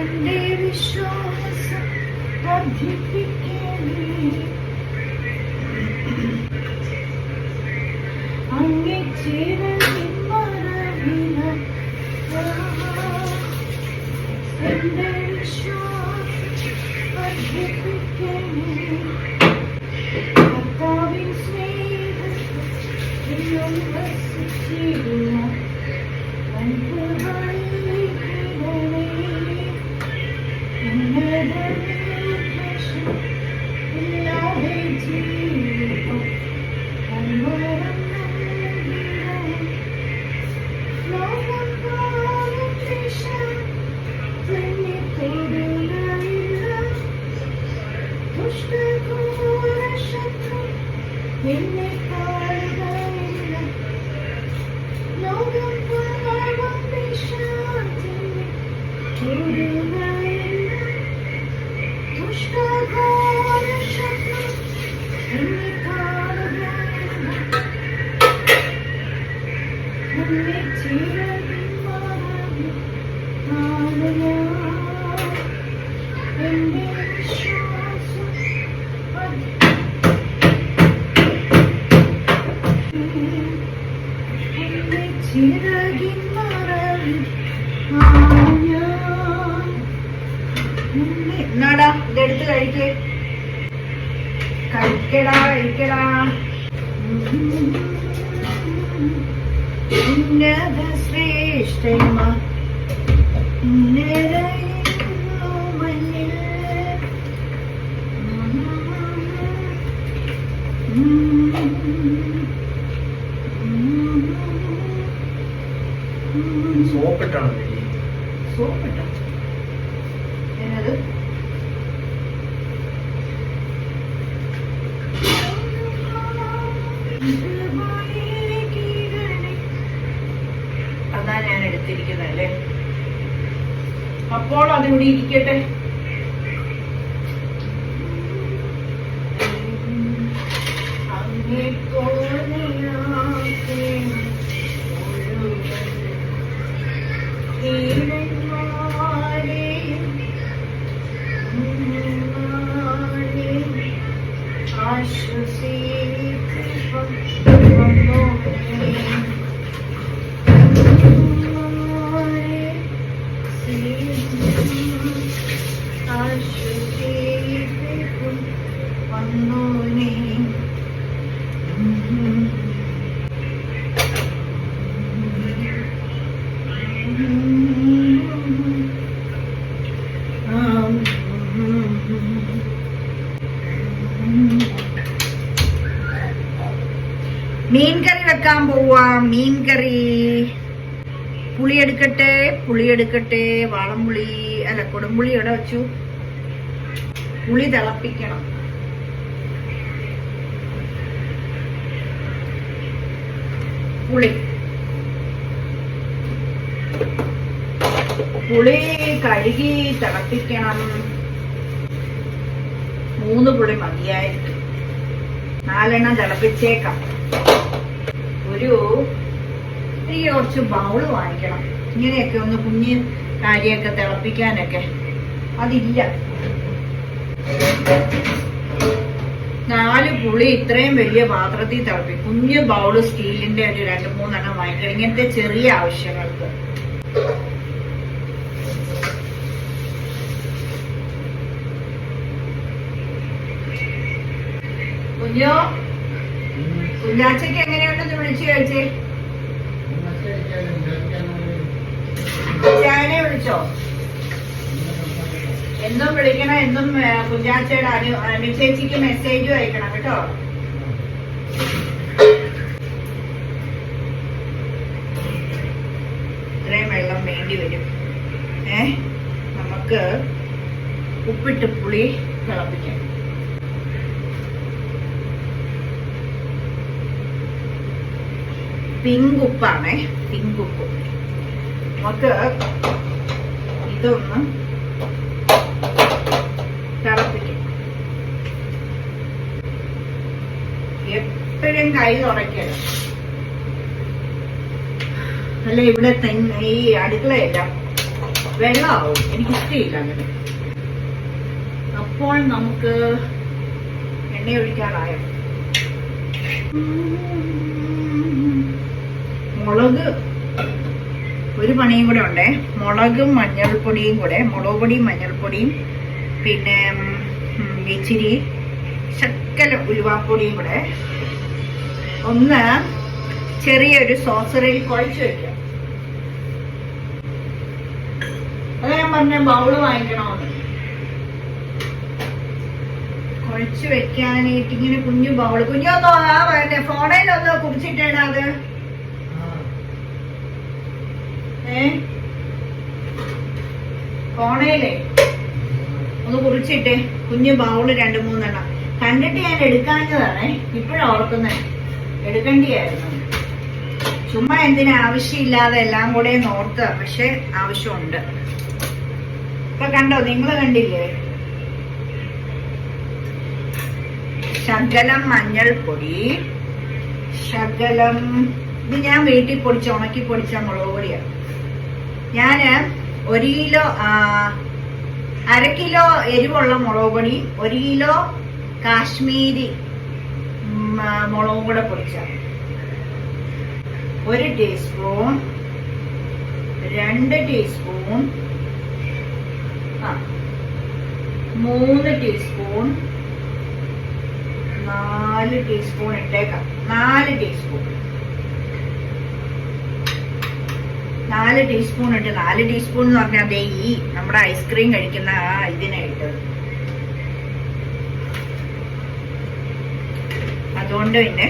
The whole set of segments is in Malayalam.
എന്റെ വിശ്വാസം വർദ്ധിപ്പിക്കണേ സോപ്പിട്ടാണ് അതാ ഞാൻ എടുത്തിരിക്കുന്നത് അല്ലേ? അപ്പോൾ അതിവിടെ ഇരിക്കട്ടെ. മീൻകറി പോവാ പോവാം മീൻകറി. പുളി എടുക്കട്ടെ പുളി എടുക്കട്ടെ വാളംപുളി അല്ല കൊടുമ്പുളി ഇവിടെ വെച്ചു? പുളി തിളപ്പിക്കണം. പുളി. പുളി കഴുകി തിളപ്പിക്കണം. മൂന്ന് പുളി മതിയായിരിക്കും. നാലെണ്ണം തിളപ്പിച്ചേക്കാം. ഒരു എനിക്ക് കുറച്ച് ബൗൾ വാങ്ങിക്കണം. ഇങ്ങനെയൊക്കെ ഒന്ന് കുഞ്ഞ് കാര്യമൊക്കെ തിളപ്പിക്കാനൊക്കെ. അതില്ല. നാല് പുളി ഇത്രയും വലിയ പാത്രത്തിൽ തിളപ്പി. കുഞ്ഞ് ബൗൾ സ്റ്റീലിന്റെ ഒരു രണ്ട് മൂന്നെണ്ണം വാങ്ങിക്കണം. ഇങ്ങനത്തെ ചെറിയ ആവശ്യങ്ങൾക്ക്. കുഞ്ഞോ? കുഞ്ഞാച്ചയ്ക്ക് എങ്ങനെയുണ്ടെന്ന് വിളിച്ചു കഴിച്ചേ ചായനെ വിളിച്ചോ? എന്നും വിളിക്കണം എന്നും കുഞ്ഞാച്ചയുടെ അനു അനുചേച്ചിക്ക് മെസ്സേജും അയക്കണം കേട്ടോ? ഇത്രയും വെള്ളം വേണ്ടി വരും. ഏ? നമുക്ക് ഉപ്പിട്ട് പുളി തിളപ്പിക്കാം. പിങ്ക് ഉപ്പാണേ പിങ്ക് ഉപ്പ് നമുക്ക് ഇതൊന്ന് തിളപ്പിക്കും എപ്പോഴും കൈ തുറയ്ക്കണം അല്ല ഇവിടെ തന്നെ ഈ അടുക്കളയല്ല വെള്ളമാവും. എനിക്ക് ഇഷ്ടമില്ല അങ്ങനെ. അപ്പോൾ നമുക്ക് എണ്ണ ഒഴിക്കാറായോ മുളക് ഒരു പണിയും കൂടെ ഉണ്ടേ. മുളകും മഞ്ഞൾപ്പൊടിയും കൂടെ മുളക് പൊടിയും മഞ്ഞൾപ്പൊടിയും പിന്നെ ഇച്ചിരി ശക്കല ഉലുവാപ്പൊടിയും കൂടെ ഒന്ന് ചെറിയൊരു സോസറിൽ കുഴച്ച് വെക്കാം. അത് ഞാൻ പറഞ്ഞ ബൗൾ വാങ്ങിക്കണമെന്ന്. കുഴച്ച് വെക്കാനായിട്ട് ഇങ്ങനെ കുഞ്ഞു ബൗൾ. കുഞ്ഞൊന്നോ ആ വേണ്ടേ ഫോണിലൊന്ന് കുടിച്ചിട്ടേടാ അത്. ഫോണേലേ ഒന്ന് കുറിച്ചിട്ടേ. കുഞ്ഞു ബൗൾ രണ്ട് മൂന്നെണ്ണം. കണ്ടിട്ട് ഞാൻ എടുക്കാഞ്ഞതാണേ. ഇപ്പോഴാണ് ഓർക്കുന്നേ. എടുക്കേണ്ടിയായിരുന്നു. ചുമ്മാ എന്തിനാ ആവശ്യമില്ലാതെ എല്ലാം കൂടെ നോർത്ത പക്ഷെ ആവശ്യമുണ്ട്. ഇപ്പൊ കണ്ടോ നിങ്ങൾ കണ്ടില്ലേ? ശകലം മഞ്ഞൾപ്പൊടി ശകലം ഇത് ഞാൻ വീട്ടിൽ പൊടിച്ച ഉണക്കി പൊടിച്ച മുളക് പൊടിയാണ്. ഞാൻ ഒരു കിലോ അര കിലോ എരിവുള്ള മുളക് പൊടി ഒരു കിലോ കാശ്മീരി മുളകും കൂടെ പൊടിച്ച ഒരു ടീസ്പൂൺ രണ്ട് ടീസ്പൂൺ മൂന്ന് ടീസ്പൂൺ നാല് ടീസ്പൂൺ ഇട്ടേക്കാം. നാല് ടീസ്പൂൺ. നാല് ടീസ്പൂൺ ഇട്ട് നാല് ടീസ്പൂൺ എന്ന് പറഞ്ഞാൽ അതേ ഈ നമ്മുടെ ഐസ്ക്രീം കഴിക്കുന്ന ആ ഇതിനായിട്ട് അതുകൊണ്ട് പിന്നെ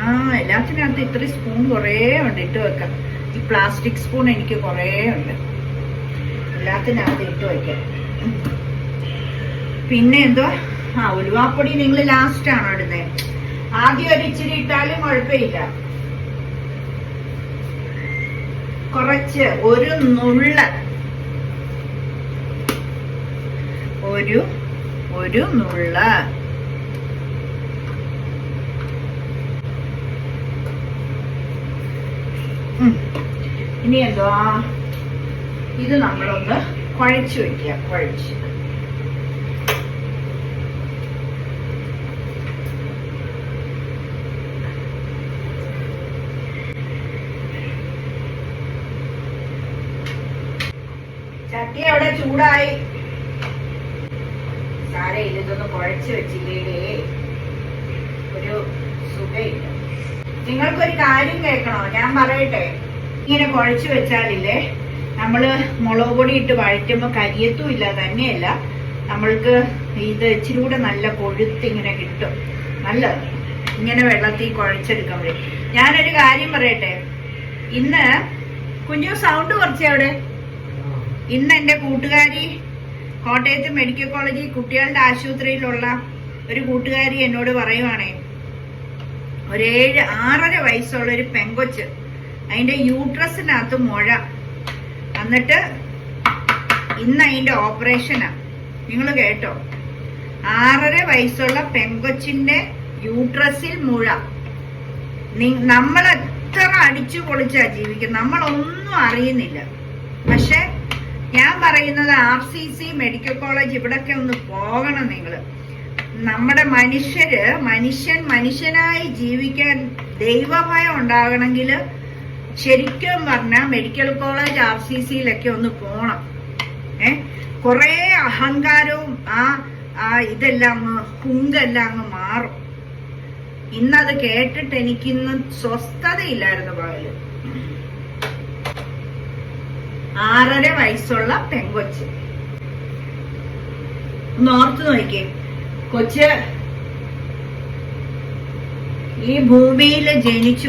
ആ എല്ലാത്തിനകത്ത് ഇത്ര സ്പൂൺ കുറേ ഉണ്ട് ഇട്ട് വെക്കാം. ഈ പ്ലാസ്റ്റിക് സ്പൂൺ എനിക്ക് കുറേ ഉണ്ട്. എല്ലാത്തിനകത്ത് ഇട്ട് വെക്കാം. പിന്നെ എന്തോ? ആ ഉലുവാപ്പൊടി നിങ്ങൾ ലാസ്റ്റ് ആണോ ഇടുന്നത് ആദ്യം ഒരു ഇച്ചിരി ഇട്ടാലും കുഴപ്പമില്ല. കുറച്ച് ഒരു നുള്ള. ഒരു ഒരു നുള്ള. ഇനി എന്തുവാ ഇത് നമ്മളൊന്ന് കുഴച്ച് വയ്ക്കുക കുഴച്ച്. ചട്ടി അവിടെ ചൂടായി. സാരേ ഇതൊന്ന് കുഴച്ച് വെച്ചില്ലേ ഒരു സുഖയില്ല. നിങ്ങൾക്കൊരു കാര്യം കേൾക്കണോ? ഞാൻ പറയട്ടെ. ഇങ്ങനെ കുഴച്ച് വെച്ചാലില്ലേ നമ്മൾ മുളക് പൊടി ഇട്ട് വഴറ്റുമ്പോ കരിയത്തും ഇല്ല തന്നെയല്ല. നമ്മൾക്ക് ഇത് ഇച്ചിരി കൂടെ നല്ല കൊഴുത്ത് ഇങ്ങനെ കിട്ടും. നല്ല ഇങ്ങനെ വെള്ളത്തിൽ കുഴച്ചെടുക്കാൻ പറ്റും. ഞാനൊരു കാര്യം പറയട്ടെ. ഇന്ന് കുഞ്ഞു സൗണ്ട് കുറച്ചേ അവിടെ? ഇന്ന് എന്റെ കൂട്ടുകാരി കോട്ടയത്ത് മെഡിക്കൽ കോളേജിൽ കുട്ടികളുടെ ആശുപത്രിയിലുള്ള ഒരു കൂട്ടുകാരി എന്നോട് പറയുവാണേ. ഒരു ഏഴ് ആറര വയസ്സുള്ള ഒരു പെങ്കൊച്ച് അതിന്റെ യൂട്രസിനകത്ത് മുഴ. എന്നിട്ട് ഇന്ന് അതിന്റെ ഓപ്പറേഷനാണ് നിങ്ങൾ കേട്ടോ. ആറര വയസ്സുള്ള പെങ്കൊച്ചിന്റെ യൂട്രസിൽ മുഴ. നമ്മൾ എത്ര അടിച്ചു പൊളിച്ചാ ജീവിക്കുന്നത്? നമ്മളൊന്നും അറിയുന്നില്ല. പക്ഷെ ഞാൻ പറയുന്നത് R C C medical college ഇവിടൊക്കെ ഒന്ന് പോകണം നിങ്ങൾ നമ്മുടെ മനുഷ്യര് മനുഷ്യൻ മനുഷ്യനായി ജീവിക്കാൻ ദൈവഭയം ഉണ്ടാകണമെങ്കിൽ ശരിക്കും പറഞ്ഞാൽ മെഡിക്കൽ കോളേജ് ആർ സി സിയിലൊക്കെ ഒന്ന് പോണം. ഏ? കുറേ അഹങ്കാരവും ആ ആ ഇതെല്ലാം അങ്ങ് ഹുങ്കെല്ലാം അങ്ങ് മാറും. ഇന്നത് കേട്ടിട്ട് എനിക്കിന്ന് സ്വസ്ഥതയില്ലായിരുന്നു പകൽ ആറര വയസ്സുള്ള പെങ്കൊച്ച് നോർത്ത് നോക്കിയേ കൊച്ച് ഈ ഭൂമിയിൽ ജനിച്ചു.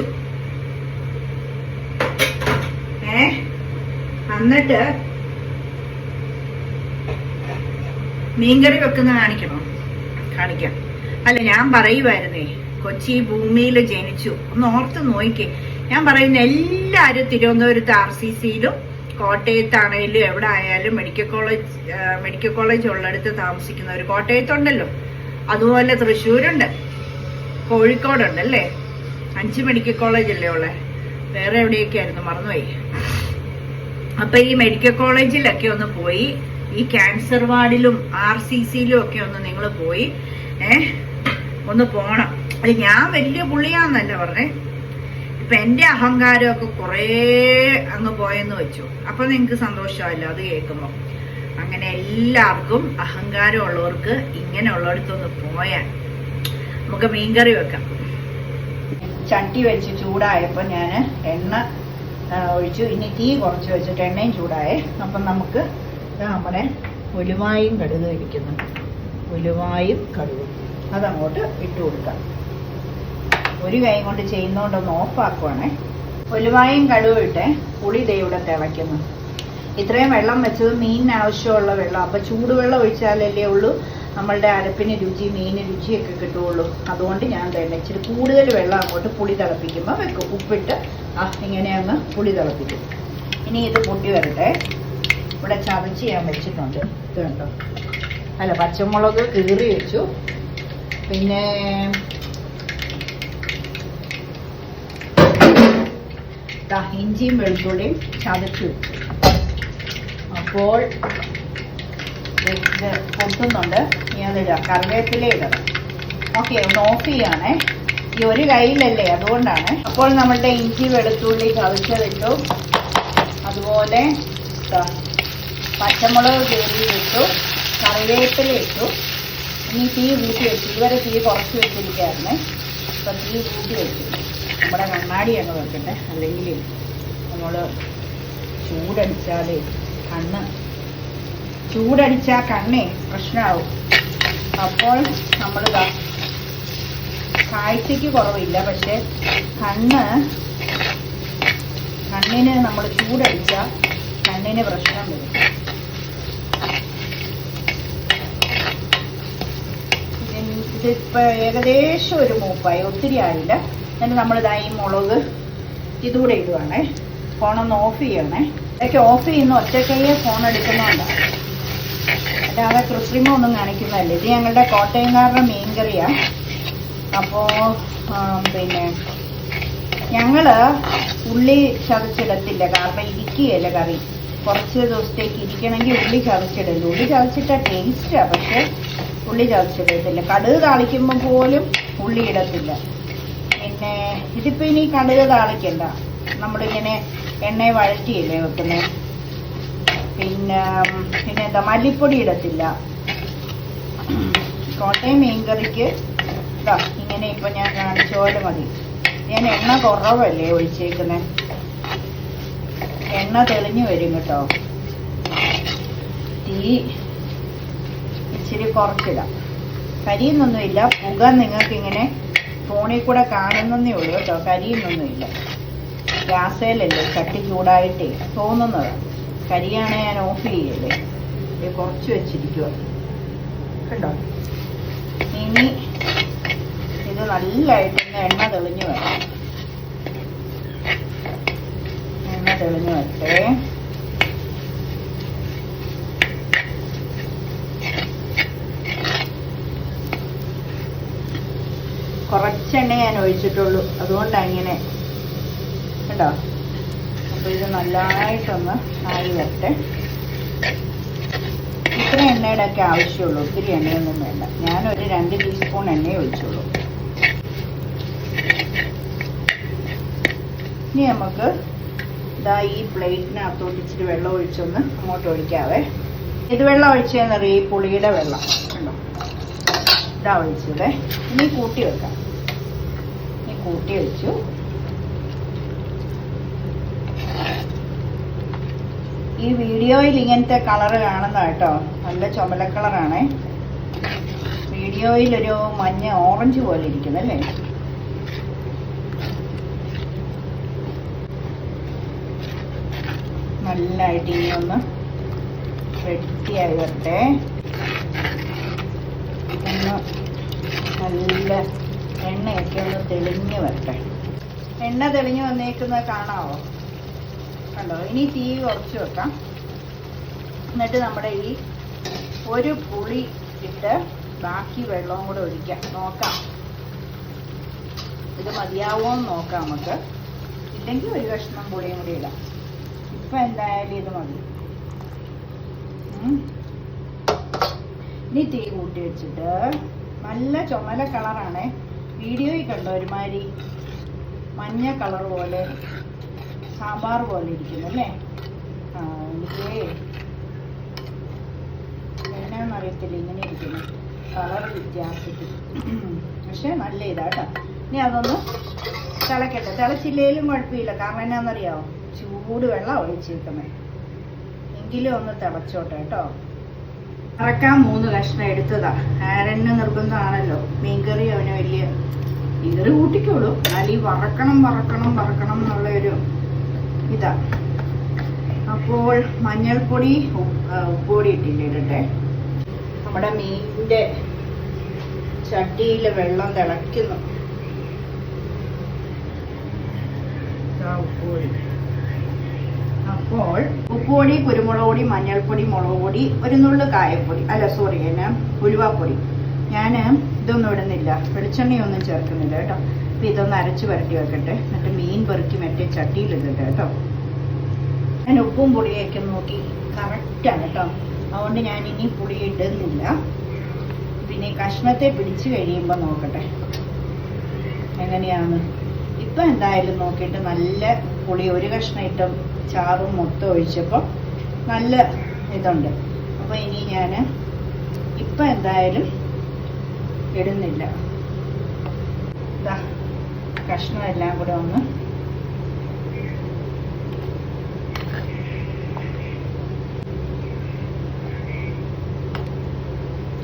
ഏ? എന്നിട്ട് മീൻകറി വെക്കുന്ന കാണിക്കണോ? കാണിക്കാം. അല്ല ഞാൻ പറയുമായിരുന്നേ കൊച്ചി ഭൂമിയിൽ ജനിച്ചു. ഒന്ന് ഓർത്ത് നോക്കിക്കേ. ഞാൻ പറയുന്ന എല്ലാവരും തിരുവനന്തപുരത്ത് ആർ സി സിയിലും കോട്ടയത്താണേലും എവിടെ ആയാലും മെഡിക്കൽ കോളേജ് മെഡിക്കൽ കോളേജ് ഉള്ളിടത്ത് താമസിക്കുന്നവർ കോട്ടയത്തുണ്ടല്ലോ. അതുപോലെ തൃശ്ശൂരുണ്ട്. കോഴിക്കോടുണ്ട് അല്ലേ അഞ്ച് മെഡിക്കൽ കോളേജ് അല്ലേ ഉള്ളെ? വേറെ എവിടെയൊക്കെ ആയിരുന്നു മറന്നുപോയി. അപ്പൊ ഈ മെഡിക്കൽ കോളേജിലൊക്കെ ഒന്ന് പോയി. ഈ ക്യാൻസർ വാർഡിലും ആർ സി സിയിലും ഒക്കെ ഒന്ന് നിങ്ങൾ പോയി. ഏ? ഒന്ന് പോണം. അത് ഞാൻ വലിയ പുള്ളിയാന്നല്ല പറഞ്ഞേ. ഇപ്പൊ എന്റെ അഹങ്കാരമൊക്കെ കുറേ അങ്ങ് പോയെന്ന് വെച്ചു. അപ്പൊ നിങ്ങക്ക് സന്തോഷമല്ലോ അത് കേൾക്കുമ്പോ. അങ്ങനെ എല്ലാവർക്കും അഹങ്കാരം ഉള്ളവർക്ക് ഇങ്ങനെയുള്ളിടത്തൊന്ന് പോയാൽ നമുക്ക് മീൻകറി വെക്കാം. ചട്ടി വെച്ച് ചൂടായപ്പോൾ ഞാൻ എണ്ണ ഒഴിച്ചു. ഇനി തീ കുറച്ച് വെച്ചിട്ട് എണ്ണയും ചൂടായേ. അപ്പം നമുക്ക് നമ്മുടെ ഉലുവായും കടുക് ഇരിക്കുന്നു. ഉലുവായും കടുകും. അതങ്ങോട്ട് ഇട്ട് കൊടുക്കാം. ഒരു കൈ കൊണ്ട് ചെയ്യുന്നതുകൊണ്ടൊന്ന് ഓഫാക്കുവാണേ ഉലുവായും കടുവിട്ട് പുളി ഇവിടെ തിളയ്ക്കുന്നു. ഇത്രയും വെള്ളം വെച്ചത് മീനിന് ആവശ്യമുള്ള വെള്ളം. അപ്പം ചൂടുവെള്ളം ഒഴിച്ചാലല്ലേ ഉള്ളൂ. നമ്മളുടെ അരപ്പിന് രുചി മീന് രുചിയൊക്കെ കിട്ടുകയുള്ളൂ അതുകൊണ്ട് ഞാൻ തന്നെ ഇച്ചിരി കൂടുതൽ വെള്ളം അങ്ങോട്ട് പുളി തിളപ്പിക്കുമ്പോൾ വെക്കും. ഉപ്പിട്ട് ആ ഇങ്ങനെ അങ്ങ് പുളി തിളപ്പിക്കും. ഇനി ഇത് പൊട്ടി വരട്ടെ. ഇവിടെ ചതച്ച് ഞാൻ വെച്ചിട്ടുണ്ട്. ഇത് കണ്ടോ? അല്ല പച്ചമുളക് കീറി വെച്ചു. പിന്നെ ഇഞ്ചിയും വെളുത്തുള്ളിയും ചതച്ച് അപ്പോൾ ഇത് പൊട്ടുന്നുണ്ട്. ഞാനിടുക കറിവേപ്പില ഇടണം. ഓക്കെ ഒന്ന് ഓഫ് ചെയ്യണേ ഈ ഒരു കയ്യിലല്ലേ അതുകൊണ്ടാണ്. അപ്പോൾ നമ്മളുടെ ഇഞ്ചി വെളുത്തുള്ളി ചതച്ചതിട്ടു. അതുപോലെ പച്ചമുളക് കയറി ഇട്ടു കറിവേപ്പില ഇട്ടു. ഇനി തീ കൂട്ടി വെച്ചു. ഇതുവരെ തീ കുറച്ച് വെച്ചിരിക്കുകയായിരുന്നേ. ഇപ്പം തീ കൂട്ടി വെച്ചു നമ്മുടെ കണ്ണാടി അങ്ങ് വെക്കട്ടെ. അല്ലെങ്കിൽ നമ്മൾ ചൂടടിച്ചാലേ കണ്ണ് ചൂടടിച്ചാൽ കണ്ണേ പ്രശ്നമാവും അപ്പോൾ നമ്മൾ കാഴ്ചയ്ക്ക് കുറവില്ല. പക്ഷെ കണ്ണ് കണ്ണിന് നമ്മൾ ചൂടടിച്ചാൽ കണ്ണിന് പ്രശ്നം വരും. ഇതിൻ- ഇതിപ്പോ ഏകദേശം ഒരു മൂപ്പായി. ഒത്തിരി ആയില്ല. എന്നിട്ട് നമ്മളിതാ ഈ മുളക് ഇതുകൂടെ ഇടുവാണേ. ഫോണൊന്ന് ഓഫ് ചെയ്യണേ. ഇതൊക്കെ ഓഫ് ചെയ്യുന്ന ഒറ്റക്കൈയെ ഫോൺ എടുക്കുന്നതുകൊണ്ടാണ് അല്ലാതെ കൃത്രിമം ഒന്നും കാണിക്കുന്നതല്ല ഇത് ഞങ്ങളുടെ കോട്ടയംകാരുടെ മീൻ കറിയാണ് അപ്പോൾ പിന്നെ ഞങ്ങൾ ഉള്ളി ചതച്ചിടത്തില്ല. കാരണം ഇരിക്കുകയല്ല കറി. കുറച്ച് ദിവസത്തേക്ക് ഇരിക്കണമെങ്കിൽ ഉള്ളി ചതച്ചിടുന്നു ഉള്ളി ചതച്ചിട്ട ടേസ്റ്റാണ് പക്ഷെ ഉള്ളി ചതച്ചിടത്തില്ല. കടുക് കാണിക്കുമ്പോൾ പോലും ഉള്ളി ഇടത്തില്ല. ഇതിപ്പോ ഇനി കടുക് താളിക്കണ്ട. നമ്മളിങ്ങനെ എണ്ണയെ വഴറ്റിയല്ലേ വെക്കുന്നത് പിന്നെ പിന്നെ എന്താ മല്ലിപ്പൊടി ഇടത്തില്ല. കോട്ടയം മീൻകറിക്ക് ഇതാ ഇങ്ങനെ ഇപ്പൊ ഞാൻ കാണിച്ച പോലെ മതി. ഞാൻ എണ്ണ കുറവല്ലേ ഒഴിച്ചേക്കുന്നത് എണ്ണ തെളിഞ്ഞു വരും കേട്ടോ. തീ ഇച്ചിരി കുറച്ചിടാം. കരിയുന്നൊന്നുമില്ല. പുക നിങ്ങൾക്ക് ഇങ്ങനെ ഫോണിൽ കൂടെ കാണുന്നേ ഉള്ളൂ കേട്ടോ കരിയുന്നൊന്നുമില്ല ഗ്യാസേലല്ലേ ചട്ടി ചൂടായിട്ടേ തോന്നുന്നത്. കരിയാണെ ഞാൻ ഓഫ് ചെയ്യല്ലേ? ഇത് കുറച്ച് വെച്ചിരിക്കുക കണ്ടോ? ഇനി ഇത് നല്ലതായിട്ടൊന്ന് എണ്ണ തെളിഞ്ഞു വരാം എണ്ണ തെളിഞ്ഞു വരട്ടെ. കുറച്ചെണ്ണ ഞാൻ ഒഴിച്ചിട്ടുള്ളൂ അതുകൊണ്ടാണ് ഇങ്ങനെ. കേട്ടോ അപ്പോൾ ഇത് നല്ലതായിട്ടൊന്ന് ആയി വരട്ടെ. ഇത്ര എണ്ണയുടെ ഒക്കെ ആവശ്യമുള്ളൂ. ഒത്തിരി എണ്ണയൊന്നും വേണ്ട. ഞാനൊരു രണ്ട് ടീസ്പൂൺ എണ്ണയെ ഒഴിച്ചുള്ളൂ. ഇനി നമുക്ക് ഇതാ ഈ പ്ലേറ്റിനകത്തോട്ട് ഇച്ചിരി വെള്ളം ഒഴിച്ചൊന്ന് അങ്ങോട്ട് ഒഴിക്കാവേ. ഇത് വെള്ളം ഒഴിച്ചതെന്നറിയ ഈ പുളിയുടെ വെള്ളം. ഇതാ ഒഴിച്ചതേ. ഇനി കൂട്ടി വെക്കാം. കൂട്ടി വെച്ചു. ഈ വീഡിയോയിൽ ഇങ്ങനത്തെ കളറ് കാണുന്ന കേട്ടോ നല്ല ചുമല കളറാണേ. വീഡിയോയിലൊരു മഞ്ഞ ഓറഞ്ച് പോലെ ഇരിക്കുന്നു അല്ലേ? നല്ലതായിട്ട് ഇനി ഒന്ന് വെട്ടിയായി വരട്ടെ നല്ല എണ്ണയൊക്കെ ഒന്ന് തെളിഞ്ഞ് വരട്ടെ. എണ്ണ തെളിഞ്ഞു വന്നേക്കുന്നത് കാണാവോ? കണ്ടോ? ഇനി തീ കുറച്ച് വെക്കാം. എന്നിട്ട് നമ്മുടെ ഈ ഒരു പുളി ഇട്ട് ബാക്കി വെള്ളവും കൂടെ ഒഴിക്കാം. നോക്കാം. ഇത് മതിയാവോ എന്ന് നോക്കാം നമുക്ക്. ഇല്ലെങ്കിൽ ഒരു കഷ്ണം പുളിയും കൂടി ഇടാം. ഇപ്പം എന്തായാലും ഇത് മതി. ഇനി തീ കൂട്ടി വെച്ചിട്ട് നല്ല ചുമല കളറാണ്. വീഡിയോയിൽ കണ്ട ഒരുമാതിരി മഞ്ഞ കളർ പോലെ സാമ്പാർ പോലെ ഇരിക്കുന്നു അല്ലേ? ആ എനിക്ക് എന്നാന്ന് അറിയത്തില്ല ഇങ്ങനെ ഇരിക്കുന്നു. കളർ വ്യത്യാസത്തിൽ. പക്ഷേ നല്ല ഇതാട്ടോ ഇനി അതൊന്ന് തിളക്കട്ടെ. തിളച്ചില്ലേലും കുഴപ്പമില്ല. കാരണം എന്നാന്നറിയാമോ ചൂട് വെള്ളം ഒഴിച്ചിരിക്കുന്നത് എങ്കിലും ഒന്ന് തിളച്ചോട്ടെ കേട്ടോ. ഇറക്കാൻ മൂന്ന് കഷ്ണം എടുത്തതാ. ആരന് നിർബന്ധമാണല്ലോ. മീൻകറി അവന് വലിയ മീൻകറി കൂട്ടിക്കോളൂ എന്നാൽ ഈ വറക്കണം വറക്കണം വറക്കണം എന്നുള്ള ഒരു ഇതാ. അപ്പോൾ മഞ്ഞൾപ്പൊടി ഉപ്പൊടി ആ, ഉപ്പുപൊടി ഇട്ടില്ല ഇടട്ടെ? നമ്മുടെ മീനിന്റെ ചട്ടിയിൽ വെള്ളം തിളയ്ക്കുന്നു. ഉപ്പുപൊടി. അപ്പോൾ ഉപ്പുപൊടി കുരുമുളക് പൊടി മഞ്ഞൾപ്പൊടി മുളക് പൊടി ഒരു നുള്ളു കായപ്പൊടി. അല്ല സോറി എന്നാ ഉലുവാപ്പൊടി. ഞാൻ ഇതൊന്നും ഇടുന്നില്ല വെളിച്ചെണ്ണയൊന്നും ചേർക്കുന്നില്ല കേട്ടോ. അപ്പൊ ഇതൊന്ന് അരച്ച് വരട്ടി വെക്കട്ടെ. എന്നിട്ട് മീൻ പെറുക്കി മറ്റേ ചട്ടിയിലിടട്ടെ കേട്ടോ. ഞാൻ ഉപ്പും പുളിയൊക്കെ നോക്കി. കറക്റ്റാണ് കേട്ടോ. അതുകൊണ്ട് ഞാൻ ഇനി പുളി ഇടുന്നില്ല. പിന്നെ കഷ്ണത്തെ പിടിച്ചു കഴിയുമ്പോൾ നോക്കട്ടെ. എങ്ങനെയാണ്? ഇപ്പം എന്തായാലും നോക്കിയിട്ട് നല്ല പുളി ഒരു കഷ്ണം ഇട്ടും ചാറും മൊത്തം ഒഴിച്ചപ്പോൾ നല്ല ഇതുണ്ട്. അപ്പോൾ ഇനി ഞാൻ ഇപ്പം എന്തായാലും ഇടുന്നില്ല. കഷ്ണം എല്ലാം കൂടെ ഒന്ന്.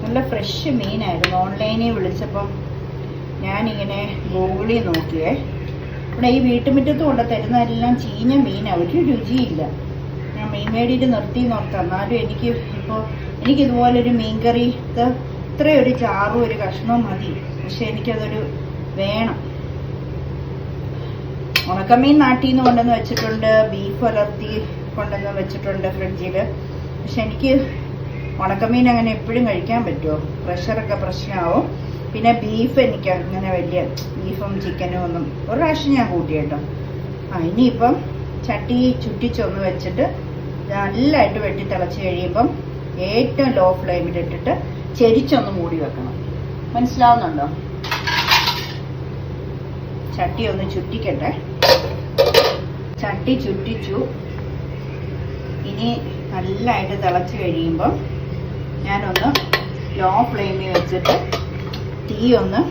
നല്ല ഫ്രഷ് മീനായിരുന്നു. ഓൺലൈനിൽ വിളിച്ചപ്പം ഞാനിങ്ങനെ ഗൂഗിളിൽ നോക്കിയേ. ഇവിടെ ഈ വീട്ടുമുറ്റത്ത് കൊണ്ട് തരുന്നതെല്ലാം ചീഞ്ഞ മീനാണ് ഒരു രുചിയില്ല. ഞാൻ മീൻ മേടിയിട്ട് നിർത്തി നോക്കാം എന്നാലും എനിക്ക് ഇപ്പോൾ എനിക്കിതുപോലൊരു മീൻകറി ഇത് ഇത്രയും ഒരു ചാറും ഒരു കഷ്ണവും മതി. പക്ഷെ എനിക്കതൊരു വേണം. ഉണക്കമീൻ നാട്ടിൽ നിന്ന് കൊണ്ടുവന്ന് വെച്ചിട്ടുണ്ട് ബീഫ് അലർത്തി കൊണ്ടുവന്ന് വെച്ചിട്ടുണ്ട് ഫ്രിഡ്ജിൽ പക്ഷെ എനിക്ക് ഉണക്കമീൻ അങ്ങനെ എപ്പോഴും കഴിക്കാൻ പറ്റുമോ? പ്രഷറൊക്കെ പ്രശ്നമാവും. പിന്നെ ബീഫ് എനിക്ക് അങ്ങനെ വലിയ ബീഫും ചിക്കനും ഒന്നും ഒരു പ്രാവശ്യം ഞാൻ കൂട്ടി കേട്ടോ. ആ ഇനിയിപ്പം ചട്ടി ചുറ്റിച്ചൊന്ന് വെച്ചിട്ട് നല്ലതായിട്ട് വെട്ടി തിളച്ച് കഴിയുമ്പം ഏറ്റവും ലോ ഫ്ലെയിമിൽ ഇട്ടിട്ട് ചെരിച്ചൊന്ന് മൂടി വെക്കണം. മനസ്സിലാവുന്നുണ്ടോ? ചട്ടി ഒന്ന് ചുറ്റിക്കട്ടെ. ചട്ടി ചുറ്റിച്ചു. ഇനി നല്ലതായിട്ട് തിളച്ച് കഴിയുമ്പം ഞാനൊന്ന് ലോ ഫ്ലെയിമിൽ വെച്ചിട്ട് തീ ഒന്ന്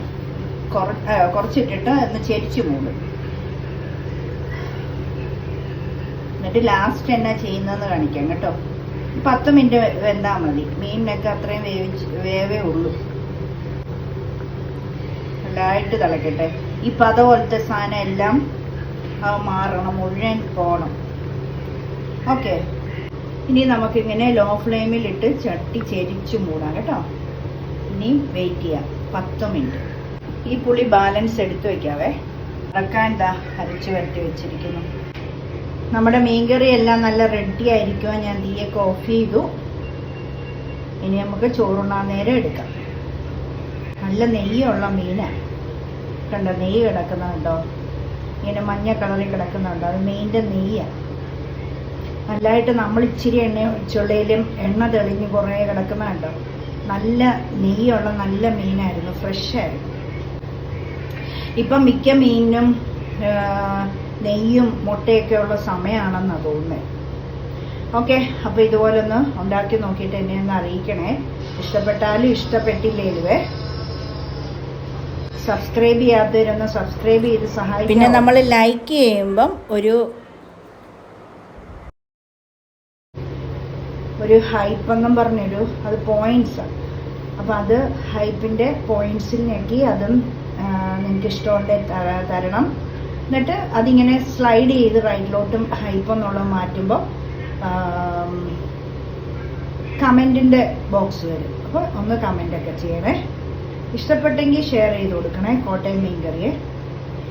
കുറ കുറച്ചിട്ടിട്ട് ഒന്ന് ചെരിച്ച് മൂടും. എന്നിട്ട് ലാസ്റ്റ് എന്നാ ചെയ്യുന്നതെന്ന് കാണിക്കാം കേട്ടോ. പത്ത് മിനിറ്റ് വെന്താൽ മതി. മീനിനൊക്കെ അത്രയും വേവിച്ച് വേവേ ഉള്ളൂ. നല്ലതായിട്ട് തിളക്കട്ടെ. ഈ പത സാധനം എല്ലാം മാറണം മുഴുവൻ പോകണം ഓക്കെ. ഇനി നമുക്കിങ്ങനെ ലോ ഫ്ലെയിമിലിട്ട് ചട്ടി ചെരിച്ച് മൂടാം കേട്ടോ. ഇനി വെയിറ്റ് ചെയ്യാം. പത്ത് മിനിറ്റ്. ഈ പുളി ബാലൻസ് എടുത്തു വെക്കാവേ. ഇറക്കാൻ എന്താ അരച്ച് വരട്ടി വെച്ചിരിക്കുന്നു. നമ്മുടെ മീൻകറി എല്ലാം നല്ല റെഡി ആയിരിക്കുമോ ഞാൻ തീയൊക്കെ ഓഫ് ചെയ്തു. ഇനി നമുക്ക് ചോറുണ്ണാൻ നേരം എടുക്കാം. നല്ല നെയ്യുള്ള മീനാണ് കണ്ടോ നെയ്യ് കിടക്കുന്നുണ്ടോ? ഇങ്ങനെ മഞ്ഞ കളറിൽ കിടക്കുന്നുണ്ടോ? അത് മീനിന്റെ നെയ്യാണ് നല്ലതായിട്ട് നമ്മൾ ഇച്ചിരി എണ്ണ ഒഴിച്ചുള്ളതിലും എണ്ണ തെളിഞ്ഞ് കുറേ കിടക്കുന്നുണ്ടോ? നല്ല നെയ്യുള്ള നല്ല മീനായിരുന്നു ഫ്രഷായിരുന്നു ഇപ്പം മിക്ക മീനിനും നെയ്യും മുട്ടയൊക്കെ ഉള്ള സമയമാണെന്നാണ് തോന്നുന്നത് ഓക്കെ അപ്പോൾ ഇതുപോലെ ഒന്ന് ഉണ്ടാക്കി നോക്കിയിട്ട് എന്നെ ഒന്ന് അറിയിക്കണേ. ഇഷ്ടപ്പെട്ടാലും ഇഷ്ടപ്പെട്ടില്ലേലുവേ സബ്സ്ക്രൈബ് ചെയ്യാത്തവരൊന്ന് സബ്സ്ക്രൈബ് ചെയ്ത് സഹായിക്കും പിന്നെ നമ്മൾ ലൈക്ക് ചെയ്യുമ്പം ഒരു ഒരു ഹൈപ്പ് എന്നും പറഞ്ഞൊരു അത് പോയിന്റ്സ് അപ്പം അത് ഹൈപ്പിന്റെ പോയിന്റ്സിൽ ഞെക്കി അതും നിങ്ങൾക്ക് ഇഷ്ടമുണ്ടെങ്കിൽ തരണം. എന്നിട്ട് അതിങ്ങനെ സ്ലൈഡ് ചെയ്ത് റൈറ്റിലോട്ടും ഹൈപ്പ് എന്നുള്ളത് മാറ്റുമ്പോൾ കമന്റിന്റെ ബോക്സ് വരും. അപ്പോൾ ഒന്ന് കമന്റൊക്കെ ചെയ്യണേ. ഇഷ്ടപ്പെട്ടെങ്കിൽ ഷെയർ ചെയ്ത് കൊടുക്കണേ. Kottayam മീൻകറിയെ.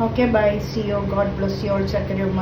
Okay bye see you God bless you all ചക്കരമ്മ